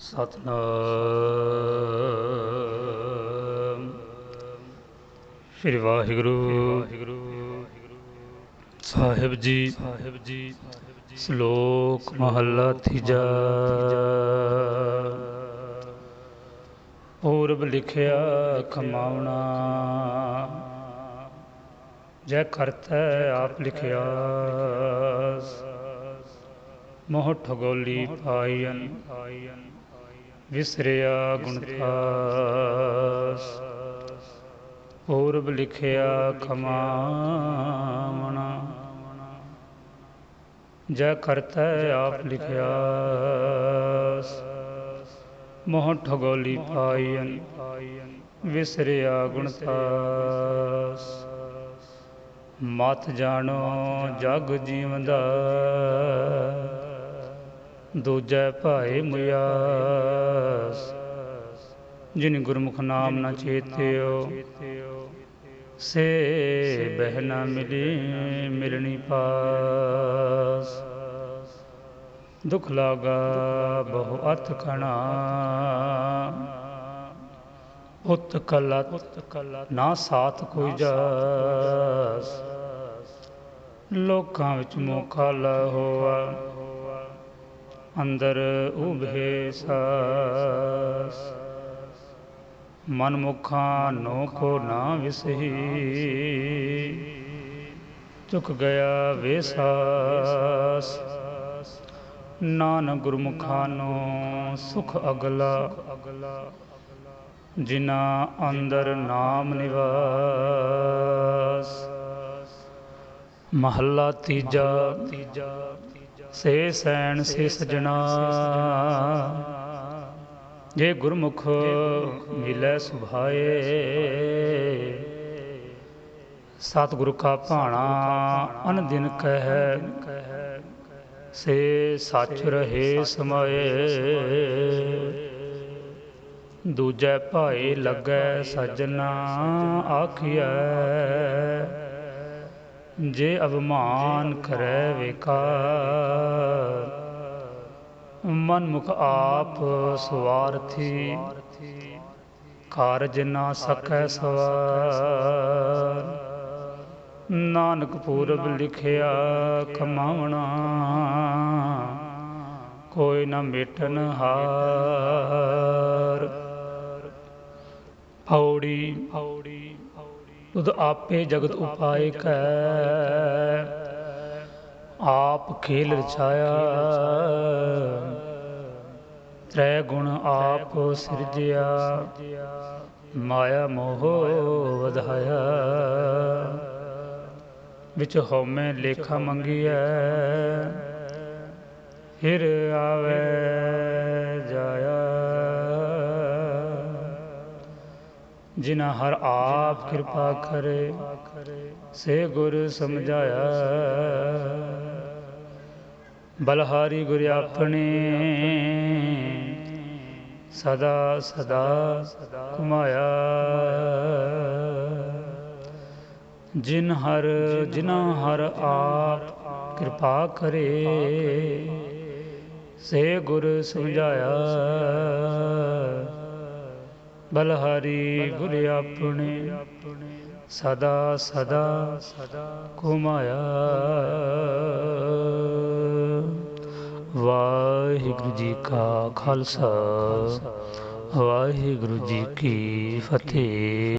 ਸਤਨਾਮ। ਸ੍ਰੀ ਵਾਹਿਗੁਰੂ। ਸਾਹਿਬ ਜੀ ਸਾਹਿਬ ਜੀ ਸ਼ਲੋਕ ਮਹੱਲਾ ਤੀਜਾ। ਪੂਰਬ ਲਿਖਿਆ, ਕਮਾਉਣਾ। ਜੈ ਕਰਤਾ ਆਪ ਲਿਖਿਆ ਮੋਹ ਠਗੋਲੀ ਪਾਈਨ ਵਿਸਰਿਆ ਗੁਣਤਾਸ ਪੂਰਬ ਲਿਖਿਆ ਖਮਾਵਣਾ ਜੈ ਕਰਤਾ ਆਪ ਲਿਖਿਆ ਮੋਹ ਠਗੋਲੀ ਪਾਈਨ ਵਿਸਰਿਆ ਗੁਣਤਾਸ ਮਤ ਜਾਣੋ ਜਗ ਜੀਵਦਾ ਦੂਜੈ ਭਾਏ ਮੁਆਸ ਜਿਨ ਗੁਰਮੁਖ ਨਾਮ ਨਾ ਚੇਤਿਓ, ਸੇ ਬਹਿ ਨ ਮਿਲੀ ਮਿਲਣੀ ਪਾਸ। ਦੁਖ ਲਾਗਾ ਬਹੁ ਅਤ ਕਣਾ ਉਤ ਕਲਤ ਨਾ ਸਾਥ ਕੋਈ ਜਾਸ। ਲੋਕਾਂ ਵਿੱਚ ਮੋਖਾ ਲ ਅੰਦਰ ਉਭੇ ਸਾਸ। ਮਨ ਮੁਖਾਂ ਨੋ ਕੋ ਨਾ ਵਿਸਹੀ। ਚੁਕ ਗਿਆ ਵੇਸਾਸ ਨਾਨਕ ਗੁਰਮੁਖਾਂ ਨੂੰ ਸੁਖ ਅਗਲਾ। ਜਿਨਾ ਅੰਦਰ ਨਾਮ ਨਿਵਾਸ। ਮਹੱਲਾ ਤੀਜਾ। ਸੇ ਸੈਣ ਸੇ ਸਜਣਾ। ਜੇ ਗੁਰਮੁਖ ਮਿਲੈ ਸੁਭਾਏ। ਸਤਿਗੁਰ ਕਾ ਭਾਣਾ ਅਨ ਦਿਨ ਕਹਿ। ਸੇ ਸੱਚ ਰਹੇ ਸਮਾਏ। ਦੂਜੇ ਭਾਏ ਲੱਗੈ ਸਜਣਾ ਆਖਿਆ ਜੇ ਅਭਮਾਨ ਕਰੈ ਵਿਕਾਰ ਮਨ ਮੁਖ ਆਪ ਸਵਾਰਥੀ, ਕਾਰਜ ਨਾ ਸਕੈ ਸਵਾਰ। ਨਾਨਕ ਪੂਰਬ ਲਿਖਿਆ, ਕਮਾਉਣਾ ਕੋਈ ਨਾ ਮੇਟਨ ਹਾਰ। ਪੌੜੀ ਪੌੜੀ ਤੁਧ ਆਪੇ ਜਗਤ ਉਪਾਇ ਕੈ। ਆਪ ਖੇਲ ਰਚਾਇਆ। ਤ੍ਰੈ ਗੁਣ ਆਪ ਸਿਰਜਿਆ। ਮਾਇਆ ਮੋਹ ਵਧਾਇਆ। ਵਿੱਚ ਹਉਮੈ ਲੇਖਾ ਮੰਗੀਐ। ਫਿਰ ਆਵੇ ਜਿਨਾ ਹਰ ਆਪ ਕਿਰਪਾ ਕਰੇ, ਸੇ ਗੁਰ ਸਮਝਾਇਆ। ਬਲਹਾਰੀ ਗੁਰ ਆਪਣੇ, ਸਦਾ ਸਦਾ ਕੁਮਾਇਆ ਜਿਨ ਹਰ ਜਿਨਾ ਹਰ ਆਪ ਕਿਰਪਾ ਕਰੇ, ਸੇ ਗੁਰ ਸਮਝਾਇਆ। ਬਲਹਾਰੀ ਗੁਰ ਆਪਣੇ ਸਦਾ ਸਦਾ ਘੁਮਾਇਆ। ਵਾਹਿਗੁਰੂ ਜੀ ਕਾ ਖਾਲਸਾ ਵਾਹਿਗੁਰੂ ਜੀ ਕੀ ਫਤਿਹ।